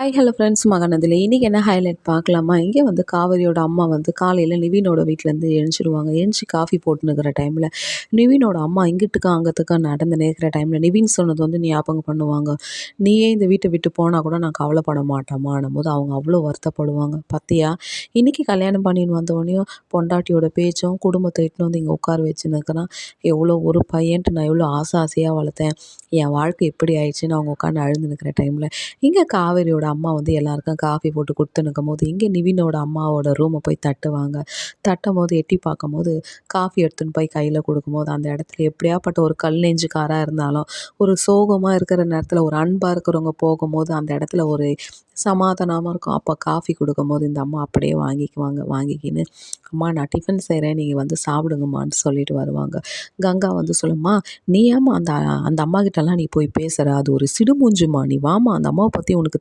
Hi hello friends மகனதில் இன்றைக்கி என்ன highlight பார்க்கலாமா? இங்கே வந்து காவேரியோட அம்மா வந்து காலையில் நிவீனோட வீட்டிலேருந்து எழுந்திருவாங்க. எழுந்துச்சி காஃபி போட்டுனுக்கிற டைமில் நிவீனோட அம்மா இங்கிட்டுக்கா அங்கத்துக்கா நடந்து நேர்க்கிற டைமில் நிவின் சொன்னது வந்து ஞாபகம் பண்ணுவாங்க. நீயே இந்த வீட்டை விட்டு போனால் கூட நான் கவலைப்பட மாட்டேம்மான்னும் போது அவங்க அவ்வளோ வருத்தப்படுவாங்க. பார்த்தியா இன்றைக்கி கல்யாணம் பண்ணின்னு வந்தோடனையும் பொண்டாட்டியோட பேச்சும் குடும்பத்தை இட்டுன்னு வந்து இங்கே உட்கார வச்சுன்னுக்கிறான். எவ்வளோ ஒரு பையன்ட்டு நான் எவ்வளோ ஆசை ஆசையாக வளர்த்தேன். என் வாழ்க்கை எப்படி ஆயிடுச்சுன்னு அவங்க உட்காந்து அழுந்து நிற்கிற டைமில் இங்கே காவேரியோட அம்மா வந்து எல்லாருக்கும் காஃபி போட்டு கொடுத்துனுக்கும் போது இங்கே நிவினோட அம்மாவோட ரூமை போய் தட்டுவாங்க. தட்டும் போது எட்டி பார்க்கும் போது காஃபி எடுத்துன்னு போய் கையில் கொடுக்கும்போது அந்த இடத்துல எப்படியாப்பட்ட ஒரு கல் நெஞ்சுக்காராக இருந்தாலும் ஒரு சோகமாக இருக்கிற நேரத்தில் ஒரு அன்பாக இருக்கிறவங்க போகும்போது அந்த இடத்துல ஒரு சமாதானமாக இருக்கும். அப்போ காஃபி கொடுக்கும்போது இந்த அம்மா அப்படியே வாங்கிக்குவாங்க. வாங்கிக்கின்னு அம்மா நான் டிஃபன் செய்கிறேன் நீங்கள் வந்து சாப்பிடுங்கம்மான்னு சொல்லிட்டு வருவாங்க. கங்கா வந்து சொல்லும்மா நீ ஏம்மா அந்த அந்த அம்மா கிட்டலாம் நீ போய் பேசுகிற அது ஒரு சிடுமூஞ்சுமா நீ வாமா அந்த அம்மாவை பற்றி உனக்கு